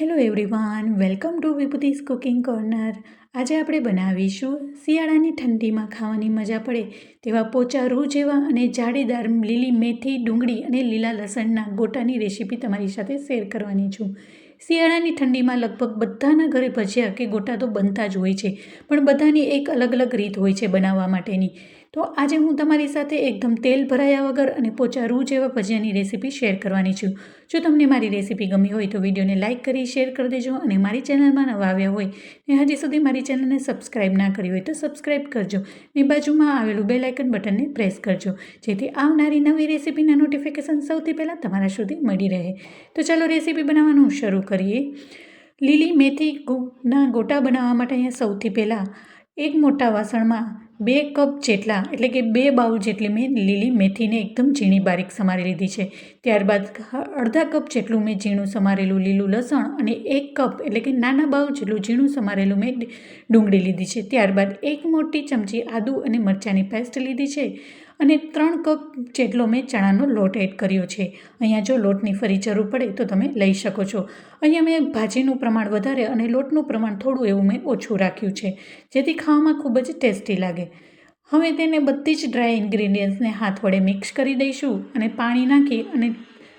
Hello everyone welcome to Vibhuti's cooking corner આજે આપણે બનાવીશું શિયાળાની ઠંડીમાં ખાવાની મજા પડે તેવા પોચા રૂ જેવા અને જાળીદાર લીલી મેથી, ડુંગળી અને લીલા લસણના ગોટાની રેસીપી તમારી સાથે શેર કરવાની છું. શિયાળાની ઠંડીમાં લગભગ બધાના ઘરે ભજીયા કે ગોટા તો બનતા જ હોય છે, પણ બધાની એક અલગ અલગ રીત હોય છે બનાવવા માટેની. તો આજે હું તમારી સાથે એકદમ તેલ ભરાયા વગર અને પોચા રૂ જેવા ભજીયાની રેસીપી શેર કરવાની છું. જો તમને મારી રેસીપી ગમી હોય તો વિડીયોને લાઇક કરી, શેર કરી દેજો અને મારી ચેનલમાં નવા આવ્યા હોય ને હજી સુધી મારી ચેનલને સબસ્ક્રાઇબ ના કરી હોય તો સબસ્ક્રાઇબ કરજો. ને બાજુમાં આવેલું બેલ આઇકન બટનને પ્રેસ કરજો, જેથી આવનારી નવી રેસીપીના નોટિફિકેશન સૌથી પહેલાં તમારા સુધી મળી રહે. તો ચાલો રેસીપી બનાવવાનું શરૂ કરીએ. લીલી મેથી ના ગોટા બનાવવા માટે અહીંયા સૌથી પહેલાં એક મોટા વાસણમાં બે કપ જેટલા, એટલે કે બે બાઉલ જેટલી મેં લીલી મેથીને એકદમ ઝીણી બારીક સમારી લીધી છે. ત્યારબાદ અડધા કપ જેટલું મેં ઝીણું સમારેલું લીલું લસણ અને એક કપ, એટલે કે નાના બાઉલ જેટલું ઝીણું સમારેલું મેં ડુંગળી લીધી છે. ત્યારબાદ એક મોટી ચમચી આદુ અને મરચાંની પેસ્ટ લીધી છે. અને ત્રણ કપ જેટલો મેં ચણાનો લોટ એડ કર્યો છે. અહીંયા જો લોટની ફરી જરૂર પડે તો તમે લઈ શકો છો. અહીંયા મેં ભાજીનું પ્રમાણ વધારે અને લોટનું પ્રમાણ થોડું એવું મેં ઓછું રાખ્યું છે, જેથી ખાવામાં ખૂબ જ ટેસ્ટી લાગે. હવે તેને બધી જ ડ્રાય ઇન્ગ્રીડિયન્ટ્સને હાથ વડે મિક્સ કરી દઈશું અને પાણી નાખી અને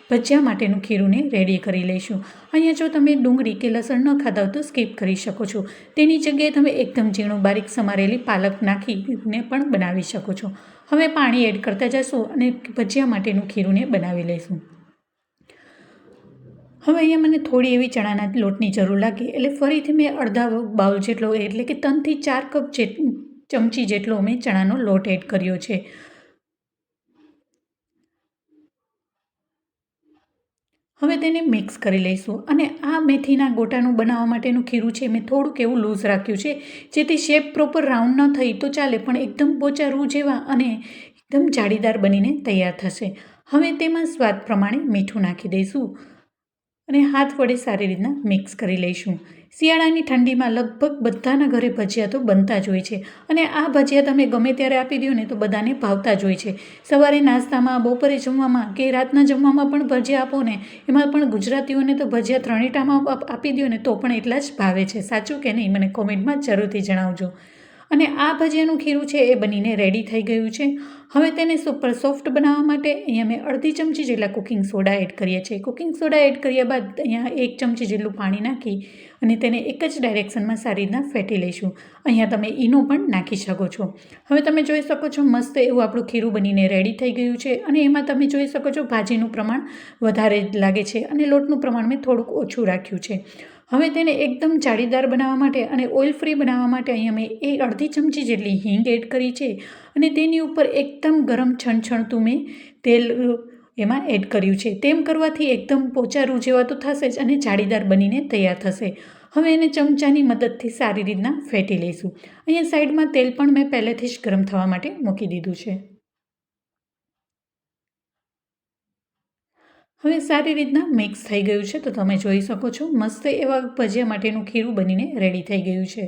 ભજીયા માટેનું ખીરુંને રેડી કરી લઈશું. અહીંયા જો તમે ડુંગળી કે લસણ ન ખાતા હો તો સ્કીપ કરી શકો છો. તેની જગ્યાએ તમે એકદમ ઝીણું બારીક સમારેલી પાલક નાખીને પણ બનાવી શકો છો. હવે પાણી એડ કરતા જશું અને ભજીયા માટેનું ખીરુંને બનાવી લઈશું. હવે અહીંયા મને થોડી એવી ચણાના લોટની જરૂર લાગી એટલે ફરીથી મેં અડધા બાઉલ જેટલો એટલે કે ત્રણથી ચાર કપ જે ચમચી જેટલો મેં ચણાનો લોટ એડ કર્યો છે. હવે તેને મિક્સ કરી લઈશું અને આ મેથીના ગોટાનું બનાવવા માટેનું ખીરું છે, મેં થોડુંક એવું લૂઝ રાખ્યું છે, જેથી શેપ પ્રોપર રાઉન્ડ ન થઈ તો ચાલે, પણ એકદમ પોચા રૂ જેવા અને એકદમ જાળીદાર બનીને તૈયાર થશે. હવે તેમાં સ્વાદ પ્રમાણે મીઠું નાખી દઈશું અને હાથ વડે સારી રીતના મિક્સ કરી લઈશું. શિયાળાની ઠંડીમાં લગભગ બધાના ઘરે ભજીયા તો બનતા જ હોય છે. અને આ ભજીયા તમે ગમે ત્યારે આપી દો ને તો બધાને ભાવતા જ હોય છે. સવારે નાસ્તામાં, બપોરે જમવામાં કે રાતના જમવામાં પણ ભજીયા આપો ને, એમાં પણ ગુજરાતીઓને તો ભજીયા ત્રણેટામાં આપી દો ને તો પણ એટલા જ ભાવે છે. સાચું કે નહીં? મને કોમેન્ટમાં જરૂરથી જણાવજો. અને આ ભજીયાનું ખીરું છે એ બનીને રેડી થઈ ગયું છે. હવે તેને સુપર સોફ્ટ બનાવવા માટે અહીંયા મેં અડધી ચમચી જેટલા કુકિંગ સોડા એડ કરીએ છીએ કુકિંગ સોડા એડ કર્યા બાદ અહીંયા એક ચમચી જેટલું પાણી નાખી અને તેને એક જ ડાયરેક્શનમાં સારી રીતના ફેટી લઈશું. અહીંયા તમે ઈનો પણ નાખી શકો છો. હવે તમે જોઈ શકો છો મસ્ત એવું આપણું ખીરું બનીને રેડી થઈ ગયું છે અને એમાં તમે જોઈ શકો છો ભાજીનું પ્રમાણ વધારે લાગે છે અને લોટનું પ્રમાણ મેં થોડુંક ઓછું રાખ્યું છે. હવે તેને એકદમ જાળીદાર બનાવવા માટે અને ઓઇલ ફ્રી બનાવવા માટે અહીંયા મેં એક અડધી ચમચી જેટલી હિંગ એડ કરી છે અને તેની ઉપર એકદમ ગરમ છણછણતું મેં તેલ એમાં એડ કર્યું છે. તેમ કરવાથી એકદમ પોચારું જેવા તો થશે જ અને જાળીદાર બનીને તૈયાર થશે. હવે એને ચમચાની મદદથી સારી રીતના ફેટી લઈશું. અહીંયા સાઈડમાં તેલ પણ મેં પહેલેથી જ ગરમ થવા માટે મૂકી દીધું છે. હવે સારી રીતના મિક્સ થઈ ગયું છે, તો તમે જોઈ શકો છો, મસ્ત એવા ભજીયા માટેનું ખીરું બનીને રેડી થઈ ગયું છે.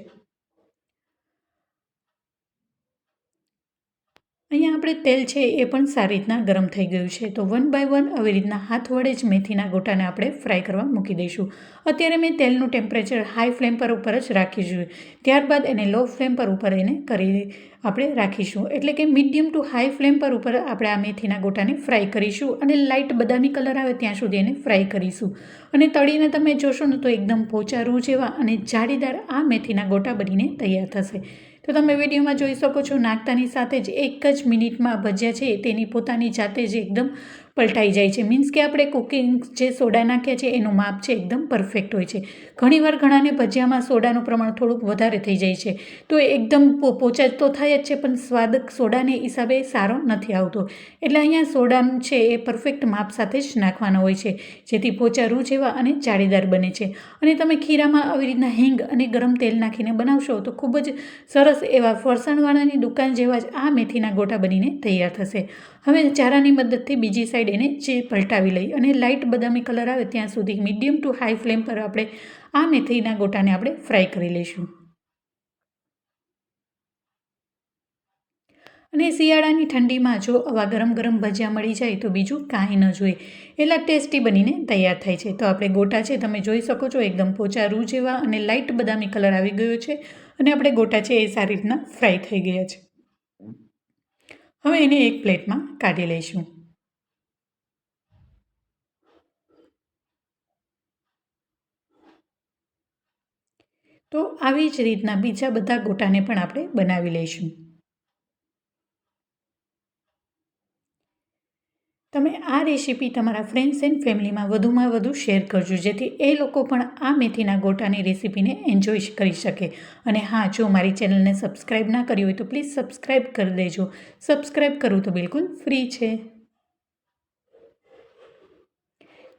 અહીંયા આપણે તેલ છે એ પણ સારી રીતના ગરમ થઈ ગયું છે. તો વન બાય વન આવી રીતના હાથ વડે જ મેથીના ગોટાને આપણે ફ્રાય કરવા મૂકી દઈશું. અત્યારે મેં તેલનું ટેમ્પરેચર હાઈ ફ્લેમ પર ઉપર જ રાખીશું ત્યારબાદ એને લો ફ્લેમ પર ઉપર એને કરી આપણે રાખીશું. એટલે કે મીડિયમ ટુ હાઈ ફ્લેમ પર ઉપર આપણે આ મેથીના ગોટાને ફ્રાય કરીશું અને લાઇટ બદામી કલર આવે ત્યાં સુધી એને ફ્રાય કરીશું. અને તળીને તમે જોશો ને તો એકદમ પોચા રૂ જેવા અને જાળીદાર આ મેથીના ગોટા બનીને તૈયાર થશે. તો તમે વિડીયોમાં જોઈ શકો છો નાખતાની સાથે જ એક જ મિનિટમાં ભજીયા છે. તેની પોતાની જાતે જ એકદમ પલટાઈ જાય છે. મીન્સ કે આપણે કુકિંગ જે સોડા નાખ્યા છે, એનું માપ છે એકદમ પરફેક્ટ હોય છે. ઘણીવાર ઘણાને ભજીયામાં સોડાનું પ્રમાણ થોડુંક વધારે થઈ જાય છે. તો એકદમ પોચા તો થાય જ છે, પણ સ્વાદ સોડાને હિસાબે સારો નથી આવતો. એટલે અહીંયા સોડાનું છે એ પરફેક્ટ માપ સાથે જ નાખવાનો હોય છે. જેથી પોચા રૂ જેવા અને જાળીદાર બને છે. અને તમે ખીરામાં આવી રીતના હિંગ અને ગરમ તેલ નાખીને બનાવશો, તો ખૂબ જ સરસ એવા ફરસાણવાળાની દુકાન જેવા જ આ મેથીના ગોટા બનીને તૈયાર થશે. હવે ચારાની મદદથી બીજી સાઈડ એને જે પલટાવી લઈ અને લાઇટ બદામી કલર આવે ત્યાં સુધી મીડિયમ ટુ હાઈ ફ્લેમ પર આપણે આ મેથીના ગોટાને આપણે ફ્રાય કરી લઈશું. અને શિયાળાની ઠંડીમાં જો આવા ગરમ ગરમ ભજીયા મળી જાય તો બીજું કાંઈ ન જોઈએ. એટલા ટેસ્ટી બનીને તૈયાર થાય છે. તો આપણે ગોટા છે તમે જોઈ શકો છો એકદમ પોચા રૂ જેવા અને લાઇટ બદામી કલર આવી ગયો છે અને આપણે ગોટા છે એ સારી રીતના ફ્રાય થઈ ગયા છે. હવે એને એક પ્લેટમાં કાઢી લઈશું. તો આવી જ રીતના બીજા બધા ગોટાને પણ આપણે બનાવી લઈશું. તમે આ રેસીપી તમારા ફ્રેન્ડ્સ એન્ડ ફેમિલીમાં વધુમાં વધુ શેર કરજો, જેથી એ લોકો પણ આ મેથીના ગોટાની રેસીપીને એન્જોય કરી શકે. અને હા, જો મારી ચેનલને સબસ્ક્રાઈબ ના કરી હોય તો પ્લીઝ સબસ્ક્રાઈબ કરી દેજો. સબસ્ક્રાઈબ કરવું તો બિલકુલ ફ્રી છે.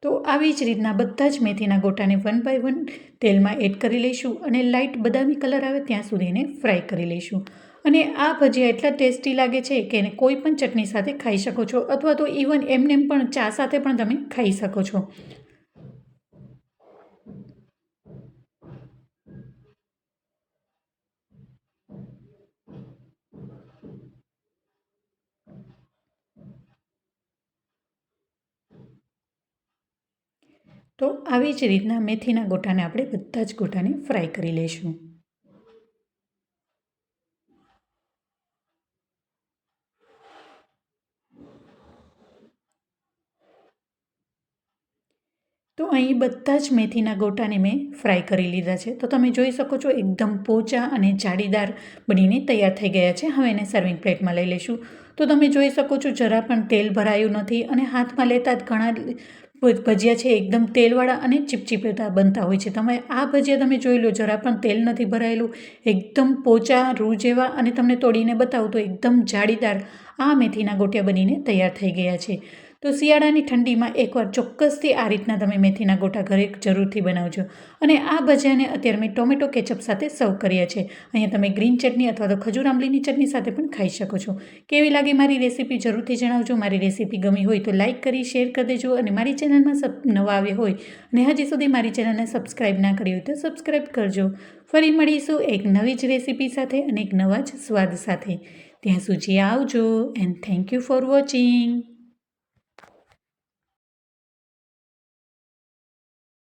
તો આવી જ રીતના બધા જ મેથીના ગોટાને વન બાય વન તેલમાં એડ કરી લઈશું અને લાઇટ બદામી કલર આવે ત્યાં સુધી એને ફ્રાય કરી લઈશું. અને આ ભજીયા એટલા ટેસ્ટી લાગે છે કે એને કોઈ પણ ચટણી સાથે ખાઈ શકો છો અથવા તો ઇવન એમને પણ ચા સાથે પણ તમે ખાઈ શકો છો. તો આવી જ રીતના મેથીના ગોટાને આપણે બધા જ ગોટાને ફ્રાય કરી લઈશું. તો અહીં બધા જ મેથીના ગોટાને મેં ફ્રાય કરી લીધા છે. તો તમે જોઈ શકો છો, એકદમ પોચા અને જાડીદાર બનીને તૈયાર થઈ ગયા છે. હવે એને સર્વિંગ પ્લેટમાં લઈ લઈશું. તો તમે જોઈ શકો છો, જરા પણ તેલ ભરાયું નથી અને હાથમાં લેતા જ ઘણા ભજીયા છે એકદમ તેલવાળા અને ચીપચીપેતા બનતા હોય છે. તમે આ ભજીયા તમે જોઈ લો, જરા પણ તેલ નથી ભરાયેલું. એકદમ પોચા, રૂ જેવા અને તમને તોડીને બતાવું તો એકદમ જાડીદાર આ મેથીના ગોટિયા બનીને તૈયાર થઈ ગયા છે. તો શિયાળાની ઠંડીમાં એકવાર ચોક્કસથી આ રીતના તમે મેથીના ગોટા ઘરે જરૂરથી બનાવજો. અને આ ભજીયાને અત્યારે મેં ટોમેટો કેચઅપ સાથે સર્વ કર્યા છે. અહીંયા તમે ગ્રીન ચટણી અથવા તો ખજૂર આંબલીની ચટણી સાથે પણ ખાઈ શકો છો. કેવી લાગે મારી રેસીપી જરૂરથી જણાવજો. મારી રેસીપી ગમી હોય તો લાઇક કરી, શેર કરી દેજો અને મારી ચેનલમાં સબ નવા આવ્યા હોય અને હજી સુધી મારી ચેનલને સબસ્ક્રાઈબ ના કરી હોય તો સબસ્ક્રાઈબ કરજો. ફરી મળીશું એક નવી જ રેસીપી સાથે અને એક નવા જ સ્વાદ સાથે. ત્યાં સુધી આવજો and thank you for watching